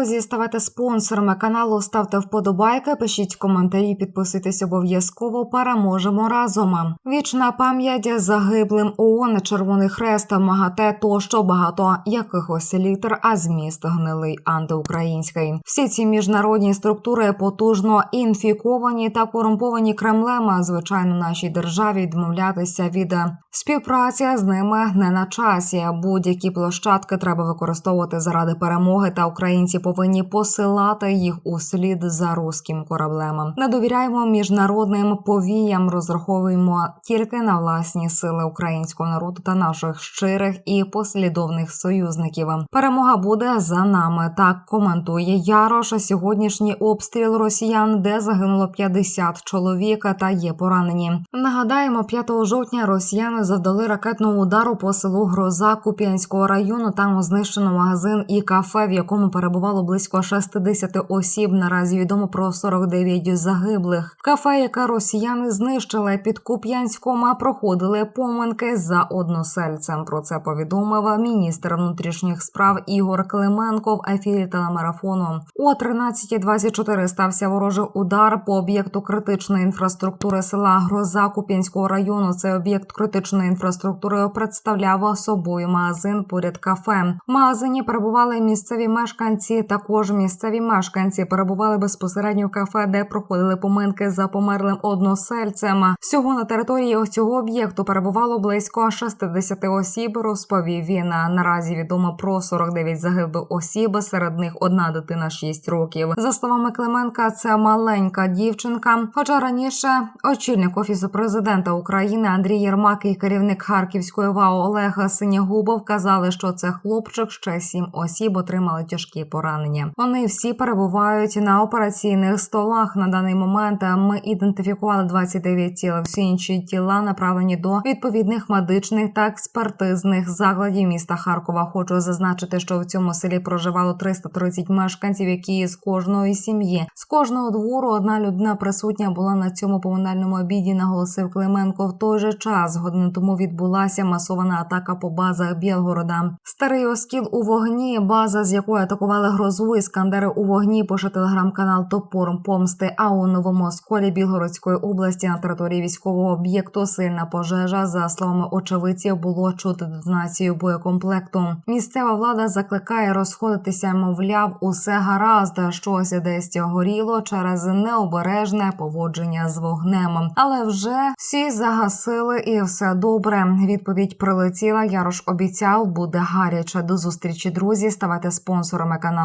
Друзі, ставайте спонсорами каналу, ставте вподобайки, пишіть коментарі, підписуйтесь обов'язково. Переможемо разом. Вічна пам'ять загиблим ООН, Червоний Хрест, МАГАТЕ тощо багато якихось літер, а зміст гнилий антиукраїнський. Всі ці міжнародні структури потужно інфіковані та корумповані Кремлем. Звичайно, нашій державі відмовлятися від співпраці з ними не на часі. Будь-які площадки треба використовувати заради перемоги, та українці повинні посилати їх у слід за руським кораблем. Не довіряємо міжнародним повіям, розраховуємо тільки на власні сили українського народу та наших щирих і послідовних союзників. Перемога буде за нами. Так коментує Ярош. Сьогоднішній обстріл росіян, де загинуло 50 чоловік та є поранені. Нагадаємо, 5 жовтня росіяни завдали ракетного удару по селу Гроза Куп'янського району. Там знищено магазин і кафе, в якому перебувало близько 60 осіб. Наразі відомо про 49 загиблих. Кафе, яке росіяни знищили під Куп'янськом, проходили поминки за односельцем. Про це повідомив міністр внутрішніх справ Ігор Клименко в ефірі телемарафону. О 13.24 стався ворожий удар по об'єкту критичної інфраструктури села Гроза Куп'янського району. Цей об'єкт критичної інфраструктури представляв собою магазин поряд кафе. В магазині перебували місцеві мешканці. Також місцеві мешканці перебували безпосередньо в кафе, де проходили поминки за померлим односельцем. Всього на території цього об'єкту перебувало близько 60 осіб. Розповів він. Наразі відомо про 49 загиблих осіб. Серед них одна дитина 6 років. За словами Клименка, це маленька дівчинка. Хоча раніше очільник офісу президента України Андрій Єрмак і керівник Харківської ВАО Олег Синягубов казали, що це хлопчик. Ще сім осіб отримали тяжкі поранення. Вони всі перебувають на операційних столах. На даний момент ми ідентифікували 29 тіл. Всі інші тіла направлені до відповідних медичних та експертизних закладів міста Харкова. Хочу зазначити, що в цьому селі проживало 330 мешканців, які з кожної сім'ї, з кожного двору одна людина присутня була на цьому поминальному обіді. Наголосив Клименко. В той же час годину тому відбулася масована атака по базах Білгорода. Старий оскіл у вогні. База, з якої атакували грозу іскандери у вогні. Пише телеграм-канал Топором помсти. А у новому осколі Білгородської області на території військового об'єкту сильна пожежа. За словами очевидців, було чути детонацію боєкомплекту. Місцева влада закликає розходитися. Мовляв, усе гаразд. Щось десь горіло через необережне поводження з вогнем. Але вже всі загасили і все добре. Відповідь прилетіла. Ярош обіцяв, буде гаряче. До зустрічі, друзі. Ставайте спонсорами